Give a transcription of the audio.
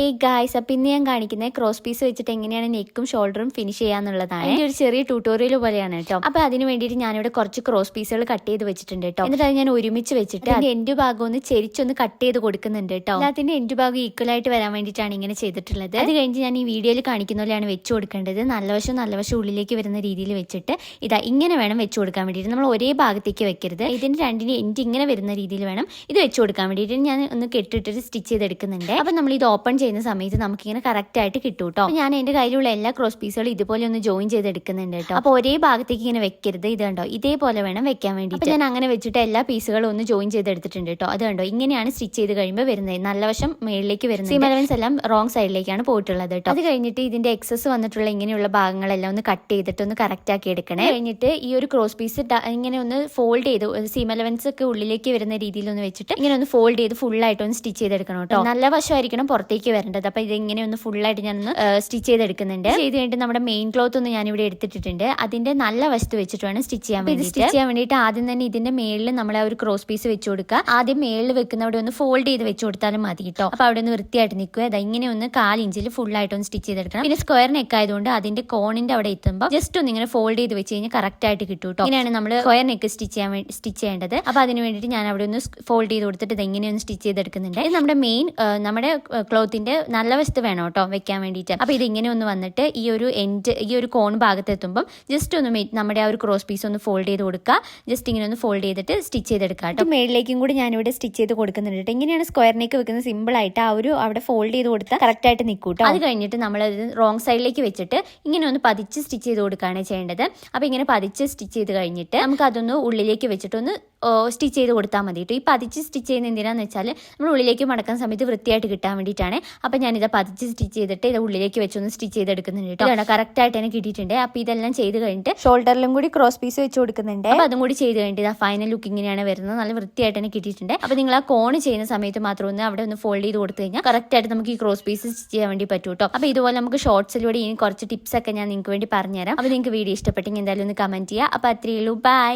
Hey guys അപ്പം ഇന്ന് ഞാൻ കാണിക്കുന്നത് ക്രോസ് പീസ് വെച്ചിട്ട് എങ്ങനെയാണ് നെക്കും ഷോൾഡറും ഫിനിഷ് ചെയ്യാന്നുള്ളതാണ്. എന്റെ ഒരു ചെറിയ ട്യൂട്ടോറിയൽ പോലെയാണ് കേട്ടോ അപ്പോൾ അതിന് വേണ്ടിയിട്ട് ഞാനിവിടെ കുറച്ച് ക്രോസ് പീസുകൾ കട്ട് ചെയ്ത് വെച്ചിട്ടുണ്ട് കേട്ടോ എന്നിട്ട് അത് ഞാൻ ഒരുമിച്ച് വെച്ചിട്ട് അതിന്റെ എന്റെ ഭാഗം ഒന്ന് ചെരിച്ചൊന്ന് കട്ട് ചെയ്ത് കൊടുക്കുന്നുണ്ട് കേട്ടോ അതിന്റെ എന്റെ ഭാഗം ഈക്വൽ ആയിട്ട് വരാൻ വേണ്ടിയിട്ടാണ് ഇങ്ങനെ ചെയ്തിട്ടുള്ളത്. അത് കഴിഞ്ഞ് ഞാൻ ഈ വീഡിയോയിൽ കാണിക്കുന്ന പോലെയാണ് വെച്ച് കൊടുക്കേണ്ടത്. നല്ല വശം നല്ല വശം ഉള്ളിലേക്ക് വരുന്ന രീതിയിൽ വെച്ചിട്ട് ഇതാ ഇങ്ങനെ വേണം വെച്ച് കൊടുക്കാൻ വേണ്ടിയിട്ട്. നമ്മൾ ഒരേ ഭാഗത്തേക്ക് വെക്കരുത്. ഇതിന്റെ രണ്ടിന് എൻഡ് ഇങ്ങനെ വരുന്ന രീതിയിൽ വേണം ഇത് വെച്ച് കൊടുക്കാൻ വേണ്ടിയിട്ട്. ഞാൻ ഒന്ന് കെട്ടിട്ടിട്ട് സ്റ്റിച്ച് ചെയ്തെടുക്കുന്നുണ്ട്. അപ്പം നമ്മൾ ഇത് ഓപ്പൺ ചെയ്യുന്ന സമയത്ത് നമുക്കിങ്ങനെ കറക്റ്റ് ആയിട്ട് കിട്ടും കേട്ടോ ഞാൻ എന്റെ കയ്യിലുള്ള എല്ലാ ക്രോസ് പീസുകളും ഇതുപോലെ ഒന്ന് ജോയിൻ ചെയ്ത് എടുക്കുന്നുണ്ട് കേട്ടോ. അപ്പോൾ ഒരേ ഭാഗത്തേക്ക് ഇങ്ങനെ വെക്കരുത്. ഇത് കണ്ടോ? ഇതേപോലെ വേണം വെക്കാൻ വേണ്ടിയിട്ട്. ഞാൻ അങ്ങനെ വെച്ചിട്ട് എല്ലാ പീസുകളും ഒന്ന് ജോയിൻ ചെയ്തെടുത്തിട്ടുണ്ട് കേട്ടോ. അത് കണ്ടോ? ഇങ്ങനെയാണ് സ്റ്റിച്ച് ചെയ്ത് കഴിയുമ്പോൾ വരുന്നത്. നല്ല വശം മേളിലേക്ക് വരുന്നത്. സീം അലവൻസ് എല്ലാം റോങ് സൈഡിലേക്കാണ് പോയിട്ടുള്ളത് കേട്ടോ. അത് കഴിഞ്ഞിട്ട് ഇതിന്റെ എക്സസ് വന്നിട്ടുള്ള ഇങ്ങനെയുള്ള ഭാഗങ്ങളെല്ലാം ഒന്ന് കട്ട് ചെയ്തിട്ട് ഒന്ന് കറക്റ്റ് ആക്കി എടുക്കണേ. കഴിഞ്ഞിട്ട് ഈ ഒരു ക്രോസ് പീസ് ഇങ്ങനെ ഒന്ന് ഫോൾഡ് ചെയ്ത് സീം അലവൻസ് ഒക്കെ ഉള്ളിലേക്ക് വരുന്ന രീതിയിൽ ഒന്ന് വെച്ചിട്ട് ഇങ്ങനെ ഒന്ന് ഫോൾഡ് ചെയ്ത് ഫുൾ ആയിട്ട് ഒന്ന് സ്റ്റിച്ച് ചെയ്തെടുക്കണം കേട്ടോ. നല്ല വശമായിരിക്കണം പുറത്തേക്ക് വരേണ്ടത്. അപ്പൊ ഇത് ഇങ്ങനെ ഒന്ന് ഫുൾ ആയിട്ട് ഞാൻ ഒന്ന് സ്റ്റിച്ച് ചെയ്തെടുക്കുന്നുണ്ട്. ചെയ്ത് കഴിഞ്ഞിട്ട് നമ്മുടെ മെയിൻ ക്ലോത്ത് ഒന്ന് ഞാൻ ഇവിടെ എടുത്തിട്ടുണ്ട് അതിന്റെ നല്ല വശത്ത് വെച്ചിട്ട് വേണം സ്റ്റിച്ച് ചെയ്യാൻ വേണ്ടി സ്റ്റിച്ച് ചെയ്യാൻ വേണ്ടിയിട്ട് ആദ്യം തന്നെ ഇതിന്റെ മേളിൽ നമ്മൾ ആ ഒരു ക്രോസ് പീസ് വെച്ച് കൊടുക്കുക. ആദ്യം മേളിൽ വെക്കുന്ന അവിടെ ഒന്ന് ഫോൾഡ് ചെയ്ത് വെച്ച് കൊടുത്താലും മതി കേട്ടോ അപ്പൊ അവിടെ ഒന്ന് വൃത്തിയായിട്ട് നിൽക്കുക. അതാ ഇങ്ങനെ ഒന്ന് കാലിഞ്ചിൽ ഫുൾ ആയിട്ട് ഒന്ന് സ്റ്റിച്ച് ചെയ്തെടുക്കണം. പിന്നെ സ്ക്വയർ നെക്ക് ആയതുകൊണ്ട് അതിന്റെ കോണിന്റെ അവിടെ എത്തുമ്പോൾ ജസ്റ്റ് ഒന്ന് ഇങ്ങനെ ഫോൾഡ് ചെയ്ത് വെച്ച് കഴിഞ്ഞാൽ കറക്റ്റ് ആയിട്ട് കിട്ടും കേട്ടോ ഇങ്ങനെയാണ് നമ്മൾ സ്ക്വയർ നെക്ക് സ്റ്റിച്ച് ചെയ്യാൻ സ്റ്റിച്ച് ചെയ്യേണ്ടത്. അപ്പൊ അതിന് വേണ്ടിയിട്ട് ഞാൻ അവിടെ ഒന്ന് ഫോൾഡ് ചെയ്ത് കൊടുത്തിട്ട് ഇത് ഇങ്ങനെ ഒന്ന് സ്റ്റിച്ച് ചെയ്തെടുക്കുന്നുണ്ട്. ഇത് നമ്മുടെ മെയിൻ നമ്മുടെ ക്ലോത്തിന്റെ നല്ല വശത്ത് വേണം കേട്ടോ വെക്കാൻ വേണ്ടിയിട്ട്. അപ്പൊ ഇത് ഇങ്ങനെ ഒന്ന് വന്നിട്ട് ഈ ഒരു എൻഡ് ഈ ഒരു കോൺ ഭാഗത്ത് എത്തുമ്പോൾ ജസ്റ്റ് ഒന്ന് നമ്മുടെ ആ ഒരു ക്രോസ് പീസ് ഒന്ന് ഫോൾഡ് ചെയ്ത് കൊടുക്കുക. ജസ്റ്റ് ഇങ്ങനെ ഒന്ന് ഫോൾഡ് ചെയ്തിട്ട് സ്റ്റിച്ച് ചെയ്തെടുക്കുക കേട്ടോ. മേളിലേക്കും കൂടി ഞാനിവിടെ സ്റ്റിച്ച് ചെയ്ത് കൊടുക്കുന്നുണ്ട് കേട്ടോ. ഇങ്ങനെയാണ് സ്ക്വയറിനേക്ക് നെക്ക് വെക്കുന്നത് സിമ്പിൾ ആയിട്ട് ആ ഒരു അവിടെ ഫോൾഡ് ചെയ്ത് കൊടുത്താൽ കറക്റ്റ് ആയിട്ട് നിൽക്കും കേട്ടോ. അത് കഴിഞ്ഞിട്ട് നമ്മൾ റോങ് സൈഡിലേക്ക് വെച്ചിട്ട് ഇങ്ങനെ ഒന്ന് പതിച്ച് സ്റ്റിച്ച് ചെയ്ത് കൊടുക്കുകയാണ് ചെയ്യേണ്ടത്. അപ്പൊ ഇങ്ങനെ പതിച്ച് സ്റ്റിച്ച് ചെയ്ത് കഴിഞ്ഞിട്ട് നമുക്ക് അതൊന്ന് ഉള്ളിലേക്ക് വെച്ചിട്ട് ഒന്ന് സ്റ്റിച്ച് ചെയ്ത് കൊടുത്താൽ മതി കേട്ടോ ഈ പതിച്ച് സ്റ്റിച്ച് ചെയ്യുന്ന എന്തിനാന്ന് വെച്ചാൽ നമ്മൾ ഉള്ളിലേക്ക് മടക്കുന്ന സമയത്ത് വൃത്തിയായിട്ട് കിട്ടാൻ വേണ്ടിയിട്ടാണ്. അപ്പം ഞാനിത് പതിച്ച് സ്റ്റിച്ച് ചെയ്തിട്ട് ഇത് ഉള്ളിലേക്ക് വെച്ചൊന്ന് സ്റ്റിച്ച് ചെയ്തെടുക്കുന്നുണ്ട് കേട്ടോ കറക്റ്റ് ആയിട്ട് തന്നെ കിട്ടിയിട്ടുണ്ട്. അപ്പോൾ ഇതെല്ലാം ചെയ്ത് കഴിഞ്ഞിട്ട് ഷോൾഡറിലും കൂടി ക്രോസ് പീസ് വെച്ച് കൊടുക്കുന്നുണ്ട്. അപ്പോൾ അതും കൂടി ചെയ്ത് കഴിഞ്ഞിട്ട് ഇതാ ഫൈനൽ ലുക്ക് ഇങ്ങനെയാണ് വരുന്നത്. നല്ല വൃത്തിയായിട്ട് തന്നെ കിട്ടിയിട്ടുണ്ട്. അപ്പോൾ നിങ്ങൾ ആ കോൺ ചെയ്യുന്ന സമയത്ത് മാത്രം ഒന്ന് അവിടെ ഒന്ന് ഫോൾഡ് ചെയ്ത് കൊടുത്തു കഴിഞ്ഞാൽ കറക്റ്റ് ആയിട്ട് നമുക്ക് ഈ ക്രോസ് പീസ് സ്റ്റിച്ച് ചെയ്യാൻ വേണ്ടി പറ്റും കേട്ടോ അപ്പോൾ ഇതുപോലെ നമുക്ക് ഷോർട്സിലൂടെ ഇനി കുറച്ച് ടിപ്സ് ഒക്കെ ഞാൻ നിങ്ങൾക്ക് വേണ്ടി പറഞ്ഞുതരാം. അപ്പോൾ നിങ്ങൾക്ക് വീഡിയോ ഇഷ്ടപ്പെട്ടെങ്കിൽ എന്തായാലും ഒന്ന് കമന്റ് ചെയ്യുക. അപ്പോൾ അത്രയേ ഉള്ളൂ. ബൈ